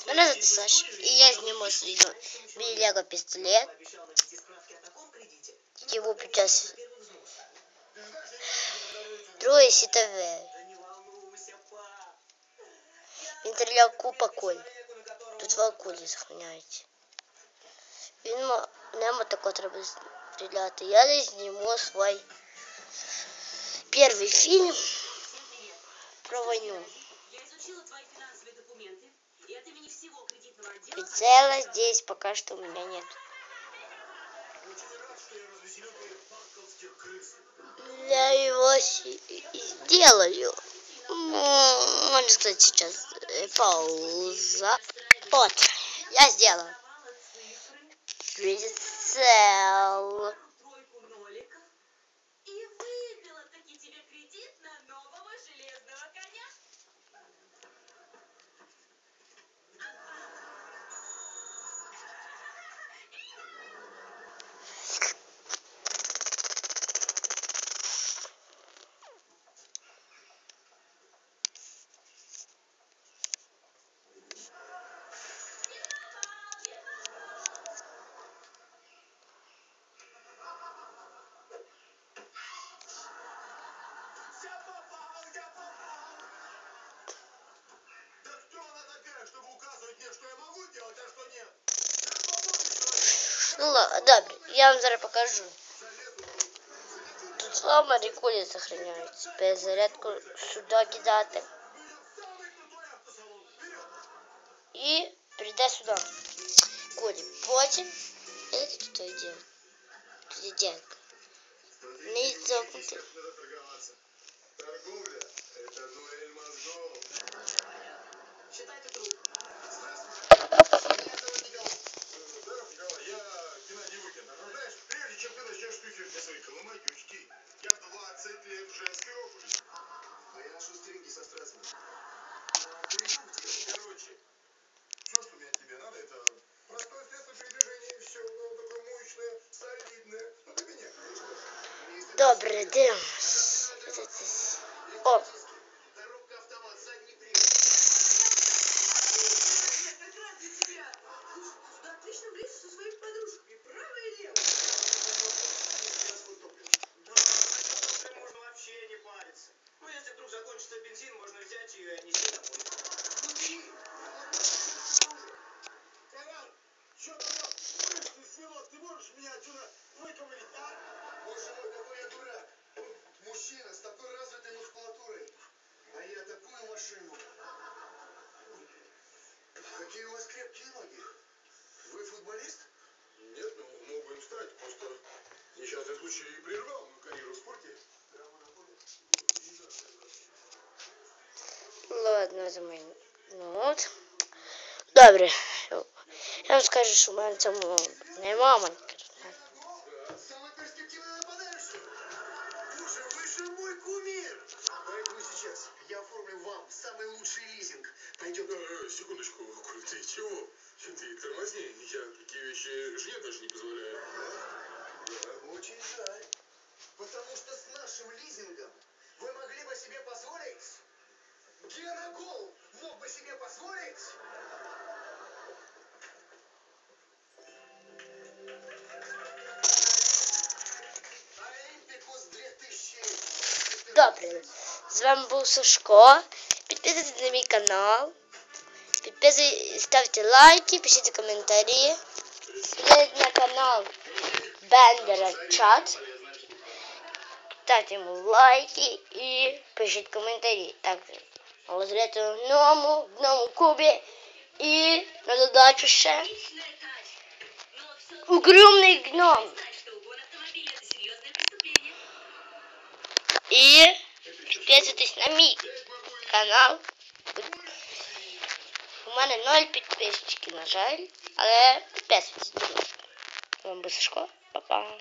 Привіт, мене звати Саша, і я зніму свій мій Лего пістолет. Його під час Другої світової. Він стріляв купа куль. Тут два кулі захороняються. Він мо- нему тако треба стріляти. Я десь зніму свій перший фільм про війну. Я изучила твои финансовые документы, Прицела здесь пока что у меня нет. Я его сделаю. Можно сказать сейчас э, пауза. Вот, я сделал. Прицел. Ну ладно, добре, я вам зараз покажу. Тут слава рекулі сохраняються. Перезарядку сюди кидати. Ну я самый крутой автосалон! Вперед! І прийде сюди. Кулі. Потім. Это тут йде. Тут йде. Не зокнути. Надо торговаться. Торговля – это дуэль мозгов. Считайте труд. Це- це- О, Мужчина с такой развитой мускулатурой. А я такую машину. Какие у вас крепкие ноги. Вы футболист? Нет, ну мог бы им стать. Просто несчастный случай и прервал мою карьеру в спорте. Прямо на поле. ладно, це мій ноут. Добре. Я вам скажу, що в мене цьому нема Майнкрафта. Лучший лизинг. Пойдем. секундочку, Коль, ты чего? Что ты тормозни? Я такие вещи жене даже не позволяю. Да? Очень жаль. Потому что с нашим лизингом вы могли бы себе позволить... Гена Гол мог бы себе позволить... Олимпикус 2000. Добре. З вами був Сашко. Підписуйтесь на мій канал. Підписуйтесь, ставте лайки, пишіть коментарі. Підписуйтесь на канал Бендера Чат. Ставте йому лайки і пишіть коментарі. Також лазрете в гному, в гному кубі. І на додачу ще Отличная тачка. Но все угрюмний гном. знать, что угон автомобиля – это серьезное преступление. І підписуйтесь на мій канал. У мене ноль підписчиків, на жаль. Але підписуйтесь, будь ласка. З вами був Сашко. Па-па.